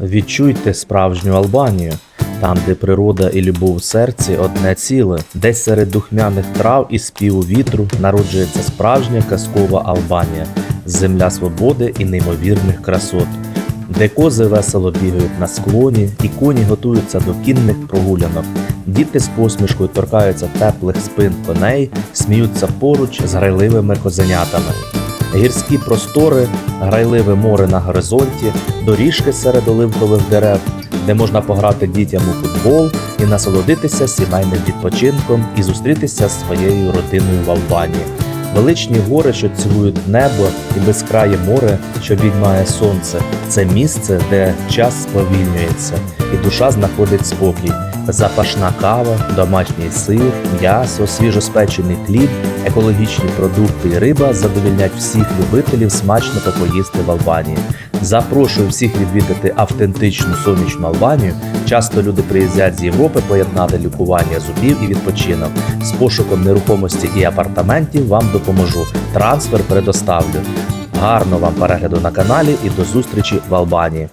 Відчуйте справжню Албанію, там, де природа і любов у серці одне ціле, десь серед духмяних трав і співу вітру народжується справжня казкова Албанія, земля свободи і неймовірних красот, де кози весело бігають на склоні, і коні готуються до кінних прогулянок. Діти з посмішкою торкаються теплих спин коней, сміються поруч з грайливими козенятами. Гірські простори, грайливе море на горизонті, доріжки серед оливкових дерев, де можна пограти дітям у футбол і насолодитися сімейним відпочинком і зустрітися з своєю родиною в Албанії. Величні гори, що цілують небо, і безкрає море, що відьмає сонце. Це місце, де час сповільнюється, і душа знаходить спокій. Запашна кава, домашній сир, м'ясо, свіжоспечений хліб, екологічні продукти і риба задовільнять всіх любителів смачно попоїсти в Албанії. Запрошую всіх відвідати автентичну сонячну Албанію. Часто люди приїздять з Європи поєднати лікування зубів і відпочинок. З пошуком нерухомості і апартаментів вам допоможу. Трансфер предоставлю. Гарно вам перегляду на каналі і до зустрічі в Албанії.